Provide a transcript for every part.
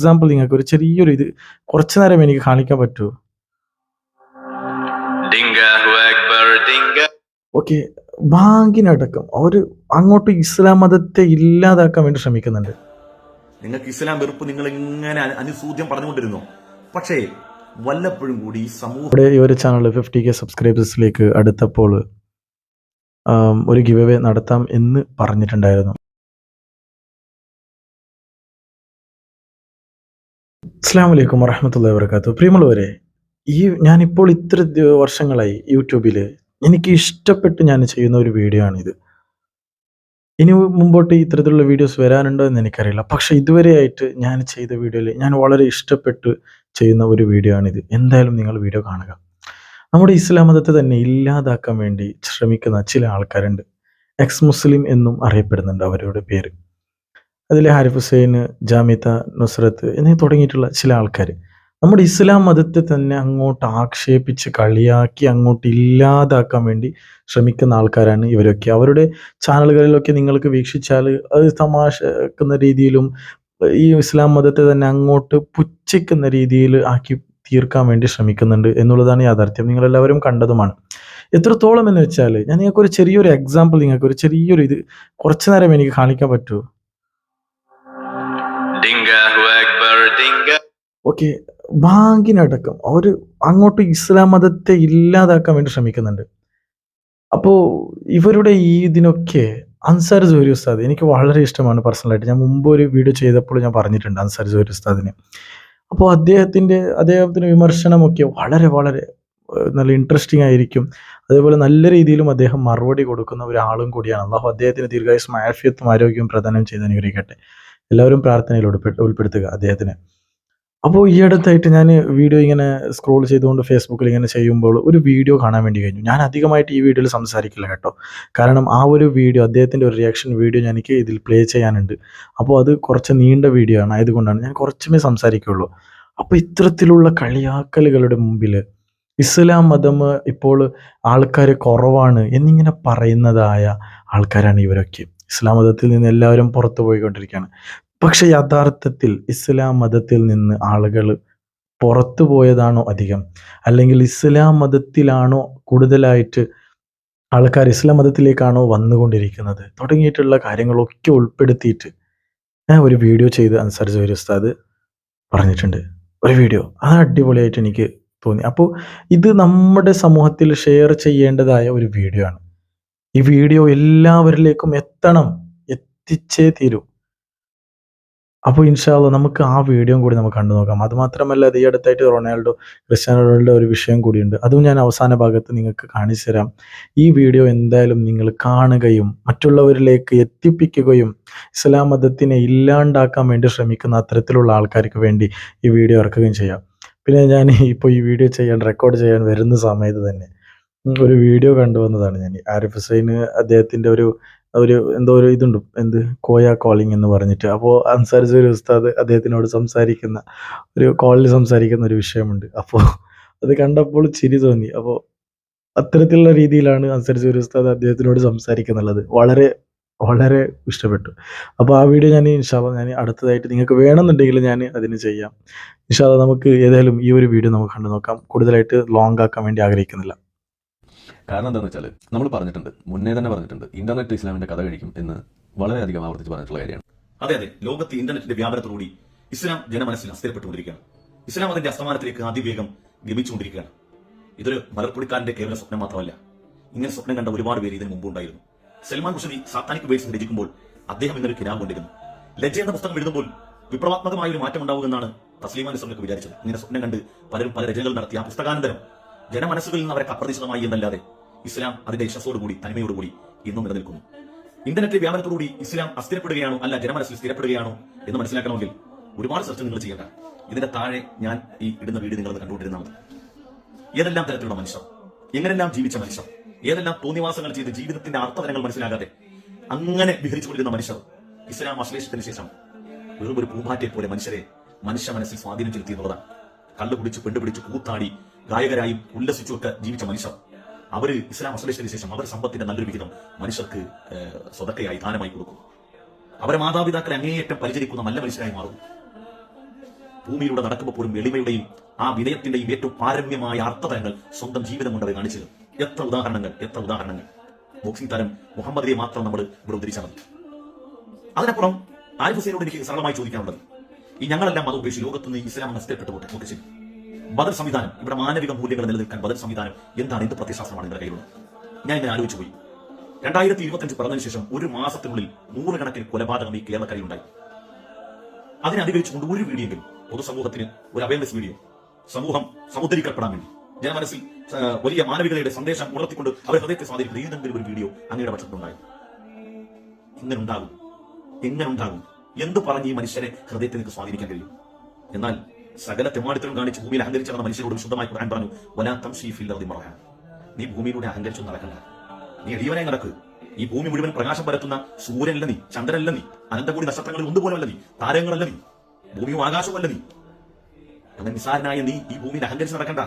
Example നിങ്ങൾക്ക് ഒരു ചെറിയൊരു ഇത് കുറച്ചു നേരം എനിക്ക് കാണിക്കാൻ പറ്റുമോ ഓക്കെ ബാങ്കിനടക്കം. അവർ അങ്ങോട്ട് ഇസ്ലാം മതത്തെ ഇല്ലാതാക്കാൻ വേണ്ടി ശ്രമിക്കുന്നുണ്ട്. നിങ്ങൾക്ക് ഇസ്ലാം വെറുപ്പ് നിങ്ങൾ ഇങ്ങനെ അനുസൂദ്യം പറഞ്ഞുകൊണ്ടിരുന്നു? പക്ഷേ വല്ലപ്പോഴും കൂടി ഈ സമൂഹം ഇവിടെ ഈ ഒരു ചാനൽ ഫിഫ്റ്റി കെ സബ്സ്ക്രൈബേഴ്സിലേക്ക് അടുത്തപ്പോൾ ഒരു ഗിവ് നടത്താം എന്ന് പറഞ്ഞിട്ടുണ്ടായിരുന്നു. അസ്സാം വലൈക്കും വറഹമത്തല്ല വർക്കാത്തു പ്രിയമുള്ളവരെ ഈ ഞാനിപ്പോൾ ഇത്ര വർഷങ്ങളായി യൂട്യൂബിൽ എനിക്ക് ഇഷ്ടപ്പെട്ട് ഞാൻ ചെയ്യുന്ന ഒരു വീഡിയോ ആണിത്. ഇനി മുമ്പോട്ട് ഇത്തരത്തിലുള്ള വീഡിയോസ് വരാനുണ്ടോ എന്ന് എനിക്കറിയില്ല. പക്ഷേ ഇതുവരെയായിട്ട് ഞാൻ ചെയ്ത വീഡിയോയിൽ ഞാൻ വളരെ ഇഷ്ടപ്പെട്ട് ചെയ്യുന്ന ഒരു വീഡിയോ ആണിത്. എന്തായാലും നിങ്ങൾ വീഡിയോ കാണുക. നമ്മുടെ ഇസ്ലാം മതത്തെ തന്നെ ഇല്ലാതാക്കാൻ വേണ്ടി ശ്രമിക്കുന്ന ചില ആൾക്കാരുണ്ട്. എക്സ് മുസ്ലിം എന്നും അറിയപ്പെടുന്നുണ്ട് അവരുടെ പേര്. അതിൽ ഹാരിഫ് ഹുസൈൻ ജാമിത നുസ്രത്ത് എന്നീ തുടങ്ങിയിട്ടുള്ള ചില ആൾക്കാർ നമ്മുടെ ഇസ്ലാം മതത്തെ തന്നെ അങ്ങോട്ട് ആക്ഷേപിച്ച് കളിയാക്കി അങ്ങോട്ട് ഇല്ലാതാക്കാൻ വേണ്ടി ശ്രമിക്കുന്ന ആൾക്കാരാണ് ഇവരൊക്കെ. അവരുടെ ചാനലുകളിലൊക്കെ നിങ്ങൾക്ക് വീക്ഷിച്ചാൽ അത് തമാശക്കുന്ന രീതിയിലും ഈ ഇസ്ലാം മതത്തെ തന്നെ അങ്ങോട്ട് പുച്ഛിക്കുന്ന രീതിയിൽ ആക്കി തീർക്കാൻ വേണ്ടി ശ്രമിക്കുന്നുണ്ട് എന്നുള്ളതാണ് യാഥാർത്ഥ്യം. നിങ്ങളെല്ലാവരും കണ്ടതുമാണ്. എത്രത്തോളം എന്ന് വെച്ചാൽ ഞാൻ നിങ്ങൾക്കൊരു ചെറിയൊരു എക്സാമ്പിൾ നിങ്ങൾക്ക് ഒരു ചെറിയൊരു ഇത് കുറച്ച് നേരം എനിക്ക് കാണിക്കാൻ പറ്റുമോ? ഓക്കെ ബാങ്കിനടക്കം അവർ അങ്ങോട്ട് ഇസ്ലാം മതത്തെ ഇല്ലാതാക്കാൻ വേണ്ടി ശ്രമിക്കുന്നുണ്ട്. അപ്പോൾ ഇവരുടെ ഈ ഇതിനൊക്കെ അൻസാർ ജോരി ഉസ്താദ് എനിക്ക് വളരെ ഇഷ്ടമാണ് പേഴ്സണലായിട്ട് ഞാൻ മുമ്പ് ഒരു വീഡിയോ ചെയ്തപ്പോൾ ഞാൻ പറഞ്ഞിട്ടുണ്ട് അൻസാർ ജോരി ഉസ്താദിനെ. അപ്പോൾ അദ്ദേഹത്തിന്റെ അദ്ദേഹത്തിന് വിമർശനമൊക്കെ വളരെ വളരെ നല്ല ഇൻട്രസ്റ്റിംഗ് ആയിരിക്കും. അതേപോലെ നല്ല രീതിയിലും അദ്ദേഹം മറുപടി കൊടുക്കുന്ന ഒരാളും കൂടിയാണ്. അള്ളാഹു അദ്ദേഹത്തിന് ദീർഘായുസ്സും ആഫിയത്തും ആരോഗ്യവും പ്രദാനം ചെയ്ത് അനുഗ്രഹിക്കട്ടെ. എല്ലാവരും പ്രാർത്ഥനയിൽ ഉൾപ്പെ ഉൾപ്പെടുത്തുക അദ്ദേഹത്തിന്. അപ്പോൾ ഈ അടുത്തായിട്ട് ഞാൻ വീഡിയോ ഇങ്ങനെ സ്ക്രോൾ ചെയ്തുകൊണ്ട് ഫേസ്ബുക്കിൽ ഇങ്ങനെ ചെയ്യുമ്പോൾ ഒരു വീഡിയോ കാണാൻ വേണ്ടി കഴിഞ്ഞു. ഞാൻ അധികമായിട്ട് ഈ വീഡിയോയിൽ സംസാരിക്കില്ല കേട്ടോ. കാരണം ആ ഒരു വീഡിയോ അദ്ദേഹത്തിന്റെ ഒരു റിയാക്ഷൻ വീഡിയോ എനിക്ക് ഇതിൽ പ്ലേ ചെയ്യാനുണ്ട്. അപ്പോൾ അത് കുറച്ച് നീണ്ട വീഡിയോ ആണ്. ആയതുകൊണ്ടാണ് ഞാൻ കുറച്ചുമേ സംസാരിക്കുള്ളൂ. അപ്പോൾ ഇത്തരത്തിലുള്ള കളിയാക്കലുകളുടെ മുമ്പിൽ ഇസ്ലാം മതം ഇപ്പോൾ ആൾക്കാർ കുറവാണ് എന്നിങ്ങനെ പറയുന്നതായ ആൾക്കാരാണ് ഇവരൊക്കെ. ഇസ്ലാം മതത്തിൽ നിന്ന് എല്ലാവരും പുറത്തു പോയിക്കൊണ്ടിരിക്കുകയാണ്. പക്ഷെ യഥാർത്ഥത്തിൽ ഇസ്ലാം മതത്തിൽ നിന്ന് ആളുകൾ പുറത്തു പോയതാണോ അധികം? അല്ലെങ്കിൽ ഇസ്ലാം മതത്തിലാണോ കൂടുതലായിട്ട് ആൾക്കാർ ഇസ്ലാം മതത്തിലേക്കാണോ വന്നുകൊണ്ടിരിക്കുന്നത്? തുടങ്ങിയിട്ടുള്ള കാര്യങ്ങളൊക്കെ ഉൾപ്പെടുത്തിയിട്ട് ഞാൻ ഒരു വീഡിയോ ചെയ്ത് അൻസാർ ഒരു ഉസ്താദ് പറഞ്ഞിട്ടുണ്ട്. ഒരു വീഡിയോ. അത് അടിപൊളിയായിട്ട് എനിക്ക് തോന്നി. അപ്പോൾ ഇത് നമ്മുടെ സമൂഹത്തിൽ ഷെയർ ചെയ്യേണ്ടതായ ഒരു വീഡിയോ ആണ്. ഈ വീഡിയോ എല്ലാവരിലേക്കും എത്തണം. എത്തിച്ചേ തീരൂ. അപ്പോൾ ഇൻഷാല്ല നമുക്ക് ആ വീഡിയോ കൂടി നമുക്ക് കണ്ടു നോക്കാം. അത് മാത്രമല്ല ഈ അടുത്തായിട്ട് റൊണാൾഡോ ക്രിസ്ത്യാനോ റൊണാൾഡോ ഒരു വിഷയം കൂടിയുണ്ട്. അതും ഞാൻ അവസാന ഭാഗത്ത് നിങ്ങൾക്ക് കാണിച്ചു തരാം. ഈ വീഡിയോ എന്തായാലും നിങ്ങൾ കാണുകയും മറ്റുള്ളവരിലേക്ക് എത്തിപ്പിക്കുകയും ഇസ്ലാം മതത്തിനെ ഇല്ലാണ്ടാക്കാൻ വേണ്ടി ശ്രമിക്കുന്ന അത്തരത്തിലുള്ള ആൾക്കാർക്ക് വേണ്ടി ഈ വീഡിയോ ഇറക്കുകയും ചെയ്യാം. പിന്നെ ഞാൻ ഇപ്പോൾ ഈ വീഡിയോ ചെയ്യാൻ റെക്കോർഡ് ചെയ്യാൻ വരുന്ന സമയത്ത് തന്നെ ഒരു വീഡിയോ കണ്ടുവന്നതാണ് ഞാൻ. ആരിഫ് ഹുസൈന് അദ്ദേഹത്തിന്റെ ഒരു ഒരു എന്തോ ഒരു ഇതുണ്ട്. എന്ത്? കോയ കോളിംഗ് എന്ന് പറഞ്ഞിട്ട്. അപ്പോൾ അനുസരിച്ച് ഒരു ഉസ്താദ് അദ്ദേഹത്തിനോട് സംസാരിക്കുന്ന ഒരു കോളിൽ സംസാരിക്കുന്ന ഒരു വിഷയമുണ്ട്. അപ്പോൾ അത് കണ്ടപ്പോൾ ചിരി തോന്നി. അപ്പോൾ അത്തരത്തിലുള്ള രീതിയിലാണ് അനുസരിച്ച് ഒരു ഉസ്താദ് അദ്ദേഹത്തിനോട് സംസാരിക്കുന്നുള്ളത്. വളരെ വളരെ ഇഷ്ടപ്പെട്ടു. അപ്പോൾ ആ വീഡിയോ ഞാൻ ഇൻഷാല്ല ഞാൻ അടുത്തതായിട്ട് നിങ്ങൾക്ക് വേണമെന്നുണ്ടെങ്കിൽ ഞാൻ അതിന് ചെയ്യാം. ഇൻഷാല്ല നമുക്ക് ഏതായാലും ഈ ഒരു വീഡിയോ നമുക്ക് കണ്ടു നോക്കാം. കൂടുതലായിട്ട് ലോങ് ആക്കാൻ വേണ്ടി ആഗ്രഹിക്കുന്നില്ല. കാരണം എന്താണെന്ന് വെച്ചാൽ നമ്മൾ പറഞ്ഞിട്ടുണ്ട് മുന്നേ തന്നെ പറഞ്ഞിട്ടുണ്ട് ഇന്റർനെറ്റ് ഇസ്ലാമിന്റെ കഥ കഴിക്കും എന്ന് വളരെയധികം ആവർത്തിച്ച് പറഞ്ഞിട്ടുള്ള കാര്യമാണ്. അതെ അതെ. ലോകത്ത് ഇന്റർനെറ്റിന്റെ വ്യാപനത്തോടുകൂടി ഇസ്ലാം ജനമനസ്സിൽ അസ്ഥിരപ്പെട്ടുകൊണ്ടിരിക്കുകയാണ്. ഇസ്ലാം അതിന്റെ അസ്തമാനത്തിലേക്ക് അതിവേഗം ഗമിച്ചുകൊണ്ടിരിക്കുകയാണ് ഇതൊരു മലർപ്പുടിക്കാരന്റെ കേവല സ്വപ്നം മാത്രമല്ല ഇങ്ങനെ സ്വപ്നം കണ്ട ഒരുപാട് പേര് ഇതിന് മുമ്പ് ഉണ്ടായിരുന്നു സൽമാൻ ഖുഷനി സാത്താനിക് വേഴ്സ് രചിക്കുമ്പോൾ അദ്ദേഹം ഇന്നൊരു കിനാവ് കൊണ്ടിരുന്നു ലജ്ജ എന്ന പുസ്തകം എഴുതുമ്പോൾ വിപ്ലവാത്മകമായ ഒരു മാറ്റം ഉണ്ടാവുമെന്നാണ് തസ്ലീമാൻ ഇസ്ലാമൊക്കെ വിചാരിച്ചത്. ഇങ്ങനെ സ്വപ്നം കണ്ട് പലരും പല രചനകൾ നടത്തി ആ പുസ്തകാനന്തരം ജനമനസ്സുകളിൽ നിന്ന് അവരെ അപ്രതീക്ഷിതമായി എന്നല്ലാതെ ഇസ്ലാം അതിന്റെ യശസ്സോടുകൂടി തനിമയോടുകൂടി ഇന്നും നിലനിൽക്കുന്നു. ഇന്റർനെറ്റ് വ്യാപനത്തോടുകൂടി ഇസ്ലാം അസ്ഥിരപ്പെടുകയാണോ അല്ല ജനമനസ്സിൽ സ്ഥിരപ്പെടുകയാണോ എന്ന് മനസ്സിലാക്കണമെങ്കിൽ ഒരുപാട് സെർച്ച് നിങ്ങൾ ചെയ്യേണ്ട. ഇതിന്റെ താഴെ ഞാൻ ഈ ഇടുന്ന വീഡിയോ നിങ്ങൾ കണ്ടുകൊണ്ടിരുന്നാൽ ഏതെല്ലാം തരത്തിലുള്ള മനുഷ്യർ? എങ്ങനെല്ലാം ജീവിച്ച മനുഷ്യർ? ഏതെല്ലാം തോന്നിവാസങ്ങൾ ചെയ്ത് ജീവിതത്തിന്റെ അർത്ഥതലങ്ങൾ മനസ്സിലാകാതെ അങ്ങനെ വിഹരിച്ചുകൊണ്ടിരുന്ന മനുഷ്യർ? ഇസ്ലാം അശ്ലേഷത്തിന് ശേഷം വെറും ഒരു പൂമ്പാറ്റെ പോലെ മനുഷ്യരെ മനുഷ്യ മനസ്സിൽ സ്വാധീനം ചെലുത്തി എന്നുള്ളതാണ് കള്ളു കുടിച്ച് പെണ്ടുപിടിച്ച് കൂത്താടി ഗായകരായും ഉല്ലസിച്ചുമൊക്കെ ജീവിച്ച മനുഷ്യർ. അവർ ഇസ്ലാം അശ്ലേഷത്തിന് ശേഷം അവർ സമ്പത്തിന്റെ നല്ലൊരു വിഹിതം മനുഷ്യർക്ക് സ്വതക്കയായി ദാനമായി കൊടുക്കും. അവരെ മാതാപിതാക്കളെ അങ്ങേയറ്റം പരിചരിക്കുന്ന നല്ല മനുഷ്യരായി മാറും. ഭൂമിയിലൂടെ നടക്കുമ്പോൾ പോലും എളിമയുടെയും ആ വിനയത്തിന്റെയും ഏറ്റവും പാരമ്യമായ അർത്ഥതലങ്ങൾ സ്വന്തം ജീവിതം കൊണ്ട് അവർ കാണിച്ചത് എത്ര ഉദാഹരണങ്ങൾ എത്ര ഉദാഹരണങ്ങൾ. ബോക്സിംഗ് താരം മുഹമ്മദിനെ മാത്രം നമ്മൾ ഇവിടെ ഉദ്ധരിച്ചാൽ മതി. അതിനപ്പുറം ആരിഫ് ഹുസൈനോട് എനിക്ക് സരളമായി ചോദിക്കാനുള്ളത്. ഈ ഞങ്ങളെല്ലാം മതം ഉപേക്ഷിച്ച് ലോകത്ത് നിന്ന് ഇസ്ലാം നഷ്ടപ്പെട്ടു പോട്ടെ ഓക്കെ ശരി. ബദർ സംവിധാനം ഇവിടെ മാനവിക മൂല്യങ്ങൾ നിലനിൽക്കാൻ ബദൽ സംവിധാനം എന്താണ് എന്ത് പ്രത്യശാസ്ത്രമാണ് നിങ്ങളുടെ കയ്യിലുള്ളത്? ഞാൻ ഇങ്ങനെ ആലോചിച്ചു പോയി. രണ്ടായിരത്തി ഇരുപത്തഞ്ച് പറഞ്ഞതിന് ശേഷം ഒരു മാസത്തിനുള്ളിൽ നൂറുകണക്കിന് കൊലപാതകം ഈ കേരളക്കരയിൽ ഉണ്ടായി അതിനെ അധികരിച്ചുകൊണ്ട് ഒരു വീഡിയോയെങ്കിലും പൊതുസമൂഹത്തിന് ഒരു അവയർനെസ് വീഡിയോ സമൂഹം സമുദ്രീകപ്പെടാൻ വേണ്ടി. ജനമനസ്സിൽ മനസ്സിൽ വലിയ മാനവികതയുടെ സന്ദേശം ഉണർത്തിക്കൊണ്ട് അവരെ ഹൃദയത്തെ സ്വാധീനിക്കുന്ന ഏതെങ്കിലും ഒരു വീഡിയോ അങ്ങയുടെ പക്ഷത്തുണ്ടായി. എങ്ങനെ ഉണ്ടാകും എന്ത് പറഞ്ഞ് ഈ മനുഷ്യനെ ഹൃദയത്തെ നിങ്ങൾക്ക് സ്വാധീനിക്കാൻ കഴിയും? എന്നാൽ സകല തെമാടിത്തരം കാണിച്ച് ഭൂമിയിൽ അഹങ്കരിച്ച മനുഷ്യരോട് വിശുദ്ധമായി ഖുർആൻ പറഞ്ഞു. വലാ തംഷീഫിൽ മറഹാൻ നീ ഭൂമിയിലൂടെ അഹങ്കരിച്ചു നടക്കണ്ട. നീ എളിയവനായി നടക്ക്. ഈ ഭൂമി മുഴുവൻ പ്രകാശം പരത്തുന്ന സൂര്യനല്ല നീ ചന്ദ്രനല്ല നീ അനന്തകൂടി നക്ഷത്രങ്ങളിൽ ഒന്നുപോലല്ല നീ താരങ്ങളല്ല നീ ഭൂമിയും ആകാശവുമല്ല നീ. അങ്ങനെ നിസാരനായ നീ ഈ ഭൂമിയിൽ അഹങ്കരിച്ച് നടക്കണ്ട.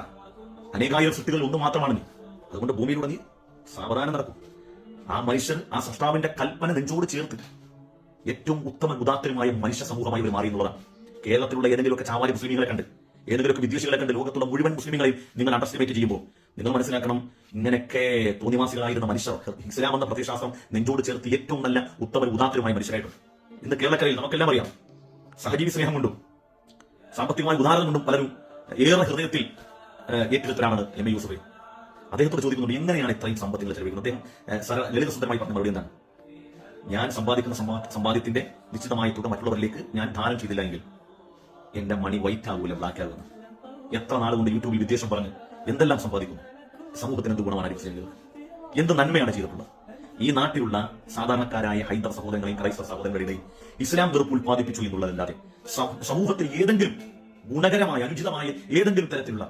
അനേകായിരം സൃഷ്ടികളിൽ ഒന്ന് മാത്രമാണ് നീ. അതുകൊണ്ട് ഭൂമിയിലൂടെ നീ സാവധാനം നടക്കും. ആ മനുഷ്യൻ ആ സൃഷ്ടാവിന്റെ കൽപ്പന നെഞ്ചോട് ചേർത്ത് ഏറ്റവും ഉത്തമ ഉദാത്തരമായ മനുഷ്യ സമൂഹമായി ഇവർ മാറി എന്നുള്ളതാണ് കേരളത്തിലുള്ള ഏതെങ്കിലുമൊക്കെ ചാവാലി മുസ്ലിങ്ങളെ കണ്ട് ഏതെങ്കിലുമൊക്കെ വിദ്വേഷികളെ കണ്ട് ലോകത്തുള്ള മുഴുവൻ മുസ്ലിങ്ങളെയും നിങ്ങൾ അണ്ടർസ്റ്റിമേറ്റ് ചെയ്യുമ്പോൾ നിങ്ങൾ മനസ്സിലാക്കണം ഇങ്ങനെയൊക്കെ തോന്നിവാസികളായിരുന്ന മനുഷ്യർ ഇസ്ലാം എന്ന പ്രതിശാസം നെഞ്ചോട് ചേർത്ത് ഏറ്റവും നല്ല ഉത്തമ ഉദാത്തരമായ മനുഷ്യരായിട്ടുണ്ട്. ഇന്ന് കേരളക്കരയിൽ നമുക്കെല്ലാം അറിയാം. സഹജീവി സ്നേഹം കൊണ്ടും സാമ്പത്തികമായ ഉദാഹരണം കൊണ്ടും പലരും ഏറെ ഹൃദയത്തിൽ ഏറ്റെടുത്തരാണ് എം. എ. യൂസഫ്. അദ്ദേഹത്തോട് ചോദിക്കുന്നുണ്ട് എങ്ങനെയാണ് ഇത്രയും സമ്പത്തുകൾ ചെലവഴിക്കുന്നത് അദ്ദേഹം ലളിത സുന്ദരമായി ലളിതസുന്ദരമായി പറഞ്ഞ മറുപടി എന്താണ്? ഞാൻ സമ്പാദിക്കുന്ന സമ്പാ- സമ്പാദ്യത്തിന്റെ നിശ്ചിതമായ തുക മറ്റുള്ളവരിലേക്ക് ഞാൻ ദാനം ചെയ്തില്ല എങ്കിൽ എന്റെ മണി വൈറ്റ് ആകൂല ബ്ലാക്ക് ആകുന്നു എത്ര നാൾ കൊണ്ട് യൂട്യൂബിൽ വിദ്വേഷം പറഞ്ഞ് എന്തെല്ലാം സമ്പാദിക്കുന്നു? സമൂഹത്തിന് എന്ത് ഗുണമാണ് അടിച്ചു എന്ത് നന്മയാണ് ചെയ്തിട്ടുള്ളത്? ഈ നാട്ടിലുള്ള സാധാരണക്കാരായ ഹൈന്ദവ സഹോദരങ്ങളെയും ക്രൈസ്തവ സഹോദരങ്ങളുടെയും ഇസ്ലാം വെറുപ്പ് ഉൽപ്പാദിപ്പിച്ചു എന്നുള്ളതല്ലാതെ സമൂഹത്തിൽ ഏതെങ്കിലും ഗുണകരമായ അനുചിതമായ ഏതെങ്കിലും തരത്തിലുള്ള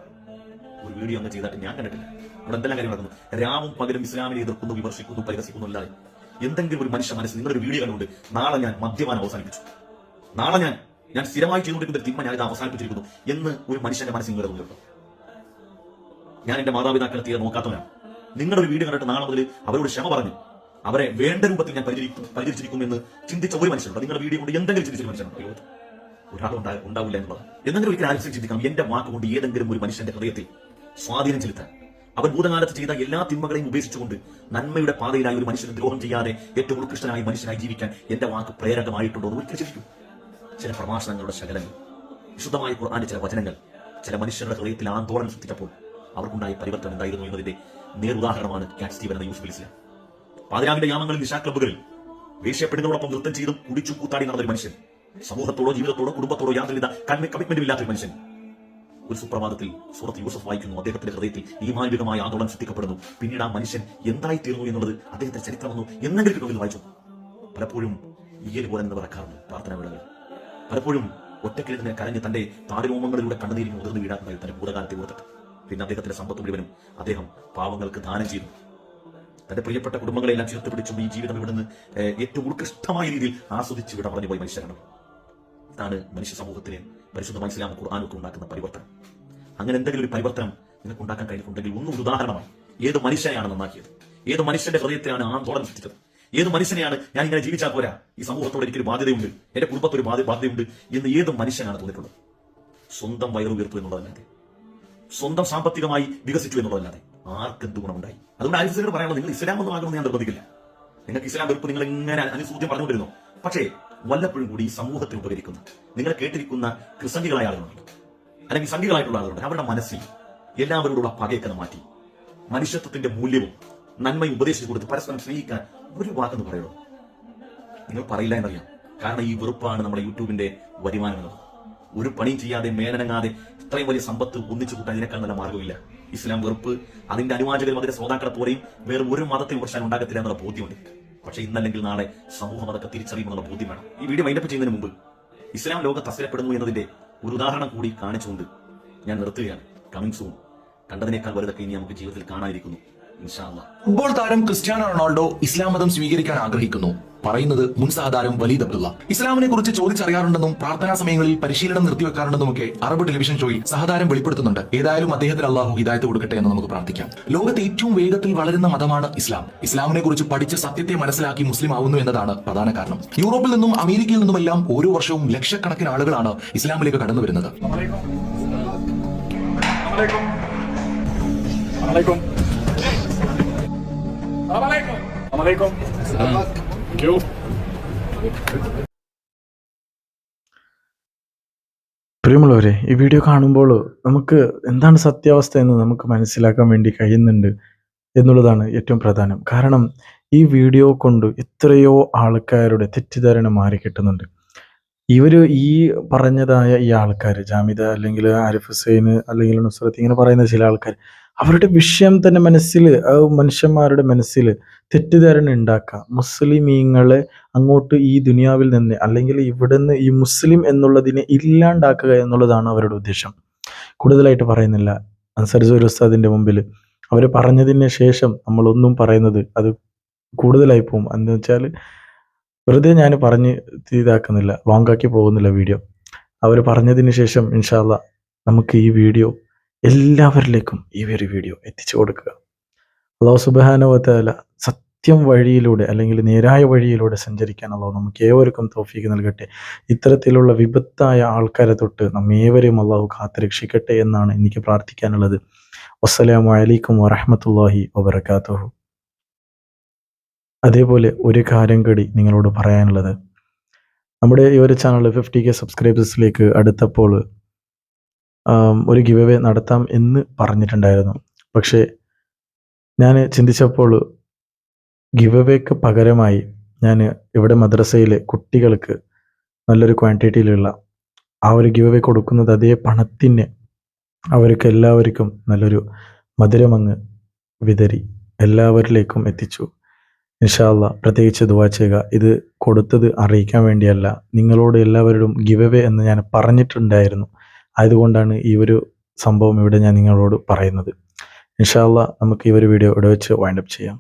ഒരു വീഡിയോ അങ്ങ് ചെയ്തിട്ട് ഞാൻ കണ്ടിട്ടില്ല. അവിടെ എന്തെല്ലാം കാര്യം നടക്കുന്നു? രാവും പകലും ഇസ്ലാമിനെ എതിർക്കുന്നു വിമർശിക്കുന്നു പരിഹസിക്കുന്നു അല്ലാതെ എന്തെങ്കിലും ഒരു മനുഷ്യ മനസ്സിൽ നിങ്ങളൊരു വീഡിയോ കണ്ടുകൊണ്ട് നാളെ ഞാൻ മദ്യപാനം അവസാനിപ്പിച്ചു. നാളെ ഞാൻ ഞാൻ സ്ഥിരമായി ചെയ്തുകൊണ്ടിരിക്കുന്ന ഒരു തിന്മ ഞാൻ ഇത് അവസാനിപ്പിച്ചിരിക്കുന്നു എന്ന് ഒരു മനുഷ്യന്റെ മനസ്സിൽ നിങ്ങൾ തോന്നിയിട്ടുണ്ടോ. ഞാൻ എന്റെ മാതാപിതാക്കളെ തീരെ നോക്കാത്തവനാണ്. നിങ്ങളുടെ ഒരു വീഡിയോ കണ്ടിട്ട് നാളെ മുതൽ അവരോട് ക്ഷമ പറഞ്ഞു അവരെ വേണ്ട രൂപത്തിൽ ഞാൻ പരിചരിച്ചിരിക്കും എന്ന് ചിന്തിച്ച ഒരു മനുഷ്യനുണ്ട്. നിങ്ങളുടെ വീഡിയോ കൊണ്ട് എന്തെങ്കിലും ചിന്തിച്ച മനുഷ്യനുണ്ട്. ഉണ്ടാ- ഉണ്ടാവില്ല എന്നുള്ളത്. എന്തെങ്കിലും ഒരിക്കലും ആലോചിച്ച് ചിന്തിക്കാം എന്റെ വാക്ക് കൊണ്ട് ഏതെങ്കിലും ഒരു മനുഷ്യന്റെ ഹൃദയത്തിൽ സ്വാധീനം ചെലുത്താൻ. അവൻ ഭൂതകാലത്ത് ചെയ്ത എല്ലാ തിന്മകളെയും ഉപേക്ഷിച്ചുകൊണ്ട് നന്മയുടെ പാതയിലായി ഒരു മനുഷ്യന് ദ്രോഹം ചെയ്യാതെ ഏറ്റവും ഉത്കൃഷ്ടനായ മനുഷ്യനായി ജീവിക്കാൻ എന്റെ വാക്ക് പ്രേരകമായിട്ടുണ്ടോ എന്ന് ഒരിക്കലും ചിന്തിക്കും. ചില പ്രഭാഷണങ്ങളുടെ ശകലങ്ങൾ വിശുദ്ധമായ ഖുർആാന്റെ ചില വചനങ്ങൾ ചില മനുഷ്യരുടെ ഹൃദയത്തിൽ ആന്തോളനം സൃഷ്ടിച്ചപ്പോൾ അവർക്കുണ്ടായ പരിവർത്തനം എന്തായിരുന്നു എന്നതിന്റെ നേരുദാഹരണമാണ് ക്യാറ്റ് സ്റ്റീവൻ എന്ന യൂസുഫ് ഇസ്ലാം. പാതിരാവിന്റെ യാമങ്ങളിൽ നിശാ ക്ലബുകളിൽ വേഷ്യപ്പെടുന്നതോടൊപ്പം നൃത്തം ചെയ്തും കുടിച്ചു കൂത്താടി നടന്ന ഒരു മനുഷ്യൻ സമൂഹത്തോടോ ജീവിതത്തോടോ കുടുംബത്തോടോ യാതൊരുവിധ കമ്മിറ്റ്മെന്റും ഇല്ലാത്ത ഒരു മനുഷ്യൻ. ഒരു സുപ്രഭാതത്തിൽ സുഹൃത്ത് യൂസഫ് വായിക്കുന്നു അദ്ദേഹത്തിന്റെ ഹൃദയത്തിൽ ഈ മാനവികമായ ആന്തോളനം സൃഷ്ടിക്കപ്പെടുന്നു. പിന്നീട് ആ മനുഷ്യൻ എന്തായി തീർന്നു എന്നുള്ളത് അദ്ദേഹത്തിന്റെ ചരിത്രമെന്നു എന്നെങ്കിലും വായിച്ചു. പലപ്പോഴും ഈയൽ പോലെ നിന്ന് പറക്കാറുണ്ട് പ്രാർത്ഥന വേളകൾ പലപ്പോഴും ഒറ്റക്കിരുന്ന് കരഞ്ഞ് തന്റെ താടിരോമങ്ങളിലൂടെ കണ്ണുനീരി മുതിർന്ന് വീഴാത്തതായി തന്റെ ഭൂതകാലത്തെ ഓർത്തിട്ട് പിന്നെ അദ്ദേഹത്തിന്റെ സമ്പത്ത് മുഴുവനും അദ്ദേഹം പാവങ്ങൾക്ക് ദാനം ചെയ്തു. തന്റെ പ്രിയപ്പെട്ട കുടുംബങ്ങളെല്ലാം ചേർത്ത് പിടിച്ചും ഈ ജീവിതം ഇവിടുന്ന് ഏറ്റവും ഉത്കൃഷ്ടമായ രീതിയിൽ ആസ്വദിച്ച് ഇവിടെ പറഞ്ഞു പോയി മനുഷ്യരാണ്. ഇതാണ് മനുഷ്യ സമൂഹത്തിന് പരിശുദ്ധ ഇസ്ലാം ഖുർആാനൊക്കെ ഉണ്ടാക്കുന്ന പരിവർത്തനം. അങ്ങനെ എന്തെങ്കിലും ഒരു പരിവർത്തനം നിനക്ക് ഉണ്ടാക്കാൻ കഴിഞ്ഞിട്ടുണ്ടെങ്കിൽ ഒന്നും ഒരു ഉദാഹരണമായി ഏത് മനുഷ്യനെയാണ് നന്നാക്കിയത്? ഏത് മനുഷ്യന്റെ ഹൃദയത്തെയാണ് ആന്തോളം സൃഷ്ടിച്ചത്? ഏത് മനുഷ്യനെയാണ് ഞാൻ ഇങ്ങനെ ജീവിച്ചാൽ പോരാ? ഈ സമൂഹത്തോട് എനിക്കൊരു ബാധ്യതയുണ്ട്. എന്റെ കുടുംബത്തൊരു ബാധ്യ ബാധ്യതയുണ്ട് എന്ന് ഏത് മനുഷ്യനാണ് തോന്നിയിട്ടുള്ളത്. സ്വന്തം വയറു ഉയർത്തു എന്നുള്ളതല്ലാതെ. സ്വന്തം സാമ്പത്തികമായി വികസിച്ചു എന്നുള്ളതല്ലാതെ. ആർക്കെന്ത് ഗുണമുണ്ടായി? അതുകൊണ്ട് ആരിഫിനോട് പറയാനുള്ളത് നിങ്ങൾ ഇസ്ലാം ഒന്നും ആകണമെന്ന് ഞാൻ നിർബന്ധിക്കില്ല. നിങ്ങൾക്ക് ഇസ്ലാം വെറുപ്പ് നിങ്ങൾ ഇങ്ങനെ അനുസൂചം പറഞ്ഞുകൊണ്ടിരുന്നു. പക്ഷേ വല്ലപ്പോഴും കൂടി ഈ സമൂഹത്തിന് ഉപകരിക്കുന്ന നിങ്ങളെ കേട്ടിരിക്കുന്ന ക്രിസംഗികളായ ആളുകളുണ്ട്. അല്ലെങ്കിൽ സംഘികളായിട്ടുള്ള ആളുകളുണ്ട്. അവരുടെ മനസ്സിൽ എല്ലാവരോടുള്ള പകയൊക്കെ മാറ്റി. മനുഷ്യത്വത്തിന്റെ മൂല്യവും നന്മയും ഉപദേശിച്ചു കൊടുത്ത് പരസ്പരം സ്നേഹിക്കാൻ ഒരു വാക്കെന്ന് പറയുള്ളൂ നിങ്ങൾ പറയില്ല എന്നറിയാം. കാരണം ഈ വെറുപ്പാണ് നമ്മുടെ യൂട്യൂബിന്റെ വരുമാനം എന്നത്. ഒരു പണിയും ചെയ്യാതെ മേലനങ്ങാതെ ഇത്രയും വലിയ സമ്പത്ത് ഒന്നിച്ചു കൂട്ടാൻ ഇതിനേക്കാൾ നല്ല മാർഗമില്ല. ഇസ്ലാം വെറുപ്പ് അതിന്റെ അനുവാചകരും അതിന്റെ ശ്രോതാക്കളെ പോലെയും വേറെ ഒരു മതത്തിൽ പ്രശ്നം ഉണ്ടാകത്തില്ല എന്നുള്ള ബോധ്യമുണ്ട്. പക്ഷെ ഇന്നല്ലെങ്കിൽ നാളെ സമൂഹം അതൊക്കെ തിരിച്ചറിയുമെന്നുള്ള ബോധ്യം വേണം. ഈ വീഡിയോ മൈൻഡപ്പ് ചെയ്യുന്നതിന് മുമ്പ് ഇസ്ലാം ലോകം അസ്ഥിരപ്പെടുന്നു എന്നതിന്റെ ഒരു ഉദാഹരണം കൂടി കാണിച്ചുകൊണ്ട് ഞാൻ നിർത്തുകയാണ്. കമ്മിങ് സൂൺ കണ്ടതിനേക്കാൾ വലുതൊക്കെ ഇനി നമുക്ക് ജീവിതത്തിൽ കാണാതിരിക്കുന്നു ഫുട്ബോൾ താരം ക്രിസ്ത്യാനോ റൊണാൾഡോ ഇസ്ലാം മതം സ്വീകരിക്കാൻ ആഗ്രഹിക്കുന്നു. പറയുന്നത് മുൻ സഹതാരം വലീദ് അബ്ദുള്ള. ഇസ്ലാമിനെ കുറിച്ച് ചോദിച്ചറിയാറുണ്ടെന്നും പ്രാർത്ഥനാ സമയങ്ങളിൽ പരിശീലനം നിർത്തിവെക്കാറുണ്ടെന്നും ഒക്കെ അറബ് ടെലിവിഷൻ ഷോയിൽ സഹതാരം വെളിപ്പെടുത്തുന്നുണ്ട്. ഏതായാലും അദ്ദേഹത്തിന് അള്ളാഹു ഹിദായത്ത് കൊടുക്കട്ടെ എന്ന് നമുക്ക് പ്രാർത്ഥിക്കാം. ലോകത്തെ ഏറ്റവും വേഗത്തിൽ വളരുന്ന മതമാണ് ഇസ്ലാം. ഇസ്ലാമിനെ കുറിച്ച് പഠിച്ച് സത്യത്തെ മനസ്സിലാക്കി മുസ്ലിം ആവുന്നു എന്നതാണ് പ്രധാന കാരണം. യൂറോപ്പിൽ നിന്നും അമേരിക്കയിൽ നിന്നുമെല്ലാം ഓരോ വർഷവും ലക്ഷക്കണക്കിന് ആളുകളാണ് ഇസ്ലാമിലേക്ക് കടന്നു വരുന്നത്. പ്രിയമുള്ളവരെ ഈ വീഡിയോ കാണുമ്പോൾ നമുക്ക് എന്താണ് സത്യാവസ്ഥ എന്ന് നമുക്ക് മനസ്സിലാക്കാൻ വേണ്ടി കഴിയുന്നുണ്ട് എന്നുള്ളതാണ് ഏറ്റവും പ്രധാനം. കാരണം ഈ വീഡിയോ കൊണ്ട് എത്രയോ ആൾക്കാരുടെ തെറ്റിദ്ധാരണ മാറി കിട്ടുന്നുണ്ട്. ഇവർ ഈ പറഞ്ഞതായ ഈ ആൾക്കാർ ജാമിദ അല്ലെങ്കിൽ ആരിഫ് ഹുസൈൻ അല്ലെങ്കിൽ നുസ്രത്ത് ഇങ്ങനെ പറയുന്ന ചില ആൾക്കാർ അവരുടെ വിഷയം തന്നെ മനസ്സിൽ മനുഷ്യന്മാരുടെ മനസ്സിൽ തെറ്റിദ്ധാരണ ഉണ്ടാക്കുക മുസ്ലിമീങ്ങളെ അങ്ങോട്ട് ഈ ദുനിയാവിൽ നിന്ന് അല്ലെങ്കിൽ ഇവിടുന്ന് ഈ മുസ്ലിം എന്നുള്ളതിനെ ഇല്ലാണ്ടാക്കുക എന്നുള്ളതാണ് അവരുടെ ഉദ്ദേശം. കൂടുതലായിട്ട് പറയുന്നില്ല. അൻസർ ജോലി ഉസ്താദിന്റെ മുമ്പിൽ അവർ പറഞ്ഞതിന് ശേഷം നമ്മളൊന്നും പറയുന്നത് അത് കൂടുതലായി പോകും എന്ന് വെച്ചാൽ വെറുതെ ഞാൻ പറഞ്ഞ് ഇതാക്കുന്നില്ല. ലോങ്കാക്കി പോകുന്നില്ല വീഡിയോ. അവർ പറഞ്ഞതിന് ശേഷം ഇൻഷാല്ല നമുക്ക് ഈ വീഡിയോ എല്ലാവരിലേക്കും ഈ ഒരു വീഡിയോ എത്തിച്ചു കൊടുക്കുക. അള്ളാഹു സുബാനുവല സത്യം വഴിയിലൂടെ അല്ലെങ്കിൽ നേരായ വഴിയിലൂടെ സഞ്ചരിക്കാൻ അള്ളാഹു നമുക്ക് ഏവർക്കും തോഫീക്ക് നൽകട്ടെ. ഇത്തരത്തിലുള്ള വിപത്തായ ആൾക്കാരെ തൊട്ട് നമ്മേവരെയും അള്ളാഹു കാത്തുരക്ഷിക്കട്ടെ എന്നാണ് എനിക്ക് പ്രാർത്ഥിക്കാനുള്ളത്. വസ്സലാമു അലൈക്കും വറഹമത്തല്ലാഹി വബർക്കാത്തുഹു അതേപോലെ ഒരു കാര്യം കൂടി നിങ്ങളോട് പറയാനുള്ളത്. നമ്മുടെ ഈ ഒരു ചാനൽ ഫിഫ്റ്റി കെ സബ്സ്ക്രൈബേഴ്സിലേക്ക് അടുത്തപ്പോൾ ഒരു ഗിവ് നടത്താം എന്ന് പറഞ്ഞിട്ടുണ്ടായിരുന്നു. പക്ഷേ ഞാൻ ചിന്തിച്ചപ്പോൾ ഗിവ് പകരമായി ഞാൻ ഇവിടെ മദ്രസയിലെ കുട്ടികൾക്ക് നല്ലൊരു ക്വാണ്ടിറ്റിയിലുള്ള ആ ഒരു ഗിവ് കൊടുക്കുന്നത് അതേ പണത്തിന് അവർക്ക് എല്ലാവർക്കും നല്ലൊരു മധുരമങ്ങ് വിതരി എല്ലാവരിലേക്കും എത്തിച്ചു. ഇൻഷാല്ല പ്രത്യേകിച്ച് ദുവാ ചെയ്യുക. ഇത് കൊടുത്തത് അറിയിക്കാൻ വേണ്ടിയല്ല. നിങ്ങളോട് എല്ലാവരോടും ഗിവ് എന്ന് ഞാൻ പറഞ്ഞിട്ടുണ്ടായിരുന്നു. ആയതുകൊണ്ടാണ് ഈ ഒരു സംഭവം ഇവിടെ ഞാൻ നിങ്ങളോട് പറയുന്നത്. ഇൻഷാല്ല നമുക്ക് ഈ ഒരു വീഡിയോ ഇവിടെ വെച്ച് വൈൻഡപ്പ് ചെയ്യാം.